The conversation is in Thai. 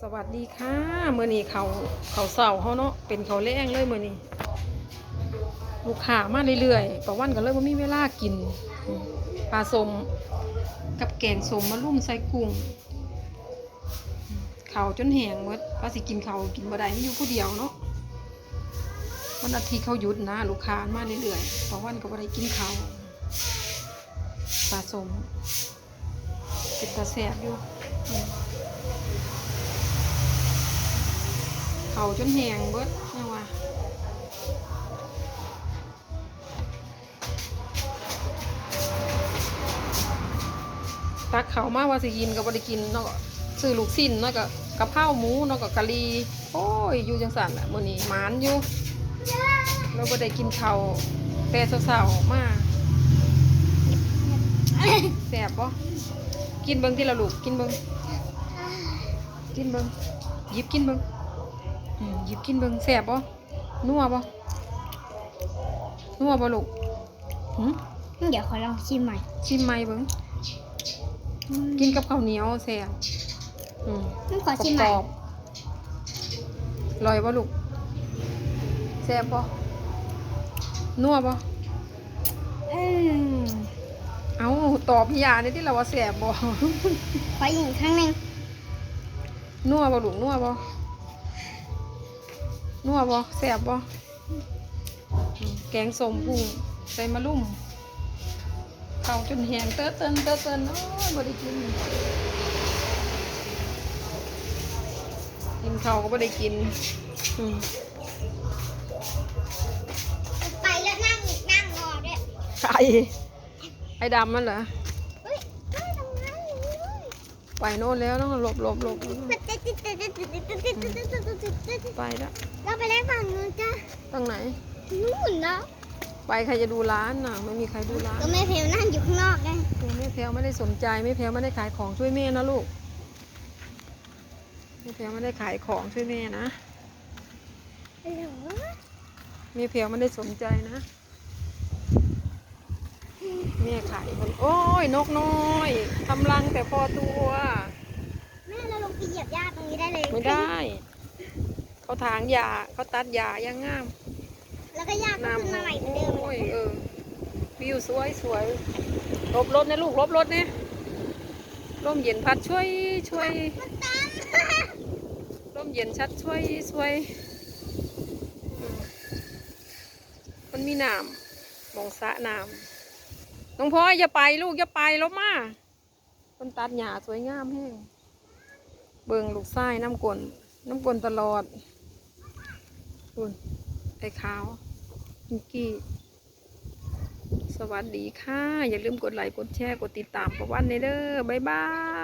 สวัสดีค่ะเมื่อนี้เขาเขาเสาเขาเนาะเป็นเขาแรงเลยเมื่อนี้ลูกค้ามาเรื่อยๆประวันก็เลยว่ามีเวลากินปลาสมกับแกงสมมาลุ่มใส่กุ้งเขาจนแหงหมดว่าสิกินเขากินบ่ได้มีอยู่ผู้เดียวเนาะวันอาทิตย์เขาหยุดนะลูกค้ามาเรื่อยๆประวันก็บ่ได้กินเขาปลาสมเป็นตาแสบอยู่อืม เขาจนแหงเบิดนี่ว่าตักเขามาว่าสิกินก็บ่ได้กินเนาะซื้อลูกสิ้นเนาะก็กะเพราหมูเนาะก็กะหรี่โอ้ยอยู่จังสันแหละมื้อนี้หมานอยู่เราบ่ได้กินเขาแต่เช้าๆมาแซ่บบ่กินเบิ่งที่ละลูกกินเบิ่งกินเบิ่งหยิบกินเบิ่ง หยิบกินเบิ่งแสบบ่นัวบ่นัวบ่ลูกหืมเดี๋ยวขอลองชิมใหม่ ชิมไหมเบิ่งกินกับข้าวเหนียวแสบอืมต้องขอกชิมรใหม่อบๆอร่อยบ่ลูกแสบบ่นัวบ่อืมเอ้าตอบพี่ยาเนี่ยที่เราว่าแสบบ่ขออีกครั้งหนึ่งนัวบ่ลูกนัวบ่ นัวบ่แสบบ่อืมแกงส้มกุ้งใส่มะลุ่มเข้าจนแห้งเต้อเติ้นเต้อเติ้นโอ้ยบ่ได้กินกินข้าวก็ไม่ได้กินอืมไปแล้วนั่งอีกนั่งรอด้วยไก่ไอ้ดำมันเหรอ ไปโน่นแล้วต้องหลบหลบหลบไปแล้วเราไปเล้นฝั่งนู้นจ้ะตรงไหนนู่นแล้วไปใครจะดูร้านน่ะ ไม่มีใครดูร้านก็แม่เพลวนั่งอยู่ข้างนอกไงแม่เพลวไม่ได้สนใจแม่เพลวไม่ได้ขายของช่วยแม่นะลูกแม่เพลวไม่ได้ขายของช่วยแม่นะแม่เพลวไม่ได้สนใจนะ แม่ขายคนโอ้ยนกน้อยทำรังแต่พอตัวแม่เราลงไปเหยียบหญ้าตรงนี้ได้เลยไม่ได้ เขาถางหญ้าเขาตัดหญ้ายังงาม แล้วก็หญ้าก็ขึ้นมาใหม่เหมือนเดิมโอ้ยเออวิวสวยสวยหลบรถนะลูกหลบรถเนี่ยร่มเย็นพัดช่วยช่วยมันตามร่มเย็นชัดช่วยช่วยอืมมันมีน้ำมองสระน้ำ น้องพ่ออย่าไปลูกอย่าไปแล้วมาต้นตัดหญ้าสวยงามแห้งเบิ่งลูกไส้น้ำกลนน้ำกลนตลอดคุณไอ้ขาวมิกกี้ สวัสดีค่ะ อย่าลืมกดไลค์กดแชร์กดติดตามประวันในเด้อบ๊ายบาย